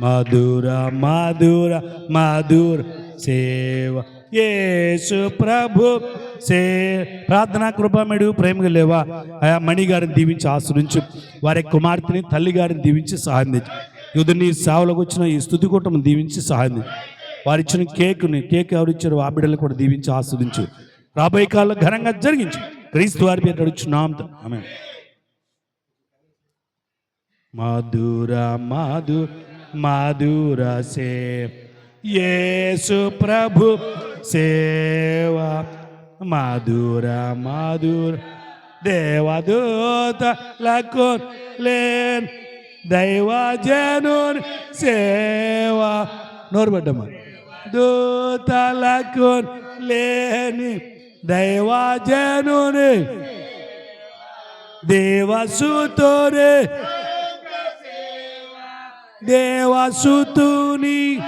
మధుర మధుర మధుర సేవ. యేసు ప్రభు సే ప్రార్థనా కృపమేడు ప్రేమగా లేవా? ఆయా మణి గారిని దీవించి ఆశ్రయించు. వారి కుమార్తెని తల్లి గారిని దీవించి సహాయం తెచ్చు ఇది నీ సేవలకు వచ్చిన ఈ స్థుతి కూటమి దీవించి సహాయం వారు ఇచ్చిన కేకుని కేక్ ఎవరు ఇచ్చారు ఆ బిడ్డలు కూడా దీవించి ఆస్వాదించు రాబోయే కాలంలో ఘనంగా జరిగించు. క్రీస్తు వారి పేరు అడుచున్నాం ఆమె మధుర మధు మధుర సే యేసు ప్రభు సేవ. మధుర మధుర. దేవదూత లకు లేన్ దైవజను సేవ. నోరు పడ్డమ్మా దూతలకు లేని దైవజనుని దేవసుతోరే దేవసుతుని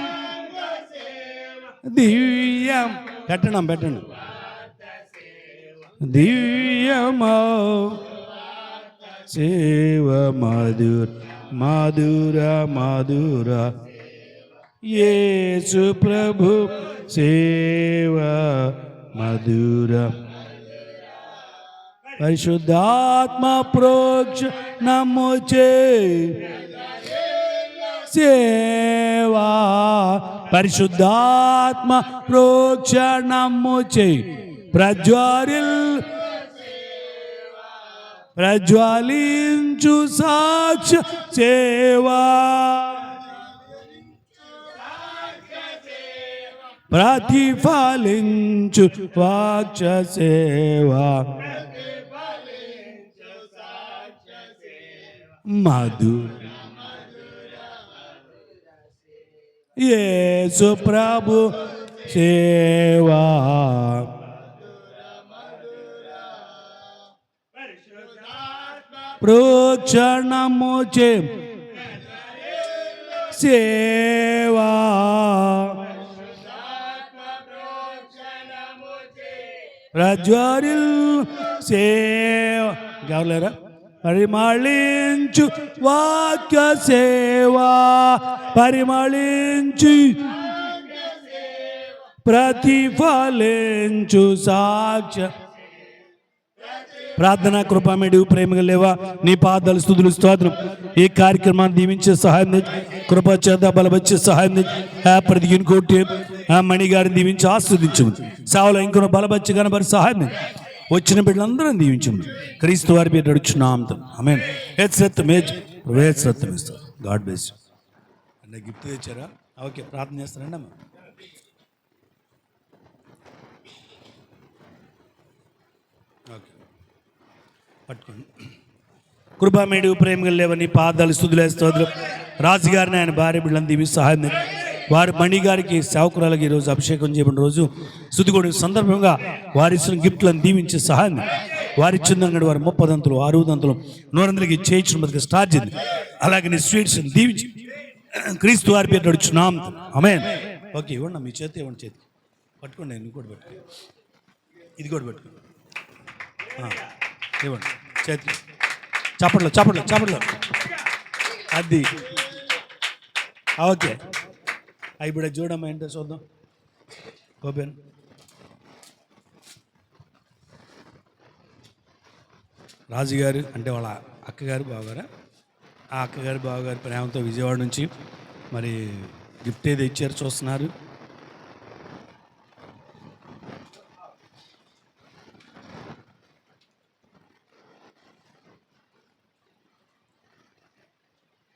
దివ్యం. పెట్టడం పెట్టండి. దివ్యమో? సేవ మధుర మధుర మధుర. యేసు ప్రభు సేవ మధుర. పరిశుద్ధాత్మ ప్రోక్ష నమ్ము చే సేవా పరిశుద్ధాత్మ ప్రోక్షణము చేయి. ప్రజ్వరిల్ ప్రజ్వలించు సాక్ష సేవా. ప్రతిఫలించు వాక్ష సేవా. మధు యేసు ప్రభు సేవా ప్రోక్షణము చే సేవా ప్రజ్వరిల్ సేవ గవలేరా మళ్ళించు వాక్య సేవా పరిమళించు ప్రతిఫలించు సాక్ష్య. ప్రార్థన కృపమేడు ప్రేమగా లేవా నీ పాదాలు స్థుతులు స్తోత్రం. ఈ కార్యక్రమాన్ని దీవించే సహాయం కృప చేత బలపరిచే సహాయం తెచ్చు. ఆ ప్రతి ఇంకోటి దీవించి ఆస్వాదించు సేవలో ఇంకొన బలపరిచి కనబడి సహాయం వచ్చిన బిడ్డలందరం దీవించు క్రీస్తు వారి పేరు నడుచున్నాం ఆమె హెచ్చరెత్తం మేజ్. హెచ్చరెత్తం ఇస్తారు గాడ్ బేస్ అంటే గిఫ్ట్ తెచ్చారా? ఓకే ప్రార్థన చేస్తారండి అమ్మ. ఓకే. పట్టుకోండి. కృపామేడు ప్రేమగా లేవని పాదాలు స్థుతులేస్తోద్రు రాజుగారిని ఆయన భార్య బిడ్డలను దీవి సహాయం వారి మణి గారికి సేవకురాలకి ఈరోజు అభిషేకం చేయబడిన రోజు. స్థుతిగోడి సందర్భంగా వారి ఇచ్చిన గిఫ్ట్లను దీవించి సహాయం వారి ఇచ్చిందంగడి వారు ముప్పదంతులు అరువుదంతులు నూరందరికి చేయించిన బతికి స్టార్ట్ చేయండి. అలాగే నీ స్వీట్స్ దీవించి. క్రీస్తు వారి పేరు నడుచున్నాం ఆమె ఓకే ఇవ్వండి మీ చేతి ఇవ్వండి చేతి పట్టుకోండి నేను కూడా పట్టుకో. ఇది కూడా పట్టుకో. ఇవ్వండి చేతి చప్పట్లో చప్పట్లో చప్పట్లో. అది. ఓకే. అవి ఇప్పుడు చూడమ్మా ఏంటో చూద్దాం. ఓపెన్. రాజుగారు అంటే వాళ్ళ అక్కగారు బావగారు? ఆ అక్కగారు బావగారు ప్రేమతో విజయవాడ నుంచి మరి గిఫ్ట్ ఏదో ఇచ్చారు చూస్తున్నారు.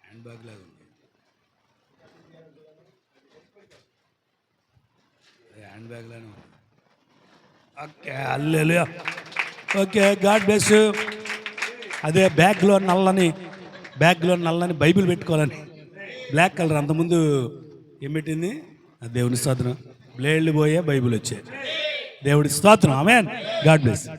హ్యాండ్ బ్యాగ్ లాగా ఉంది. అదే హ్యాండ్ బ్యాగ్ లానే ఉంది. Okay hallelujah. Okay God bless అదే బ్యాగ్లో నల్లని బ్యాగ్లో నల్లని బైబిల్ పెట్టుకోవాలని. బ్లాక్ కలర్ అంతకుముందు ఏం పెట్టింది ఆ దేవుని స్తోత్రం. బ్లేడ్లు పోయే బైబిల్ వచ్చే. దేవుడి స్తోత్రం. ఆమె గాడ్ బ్లెస్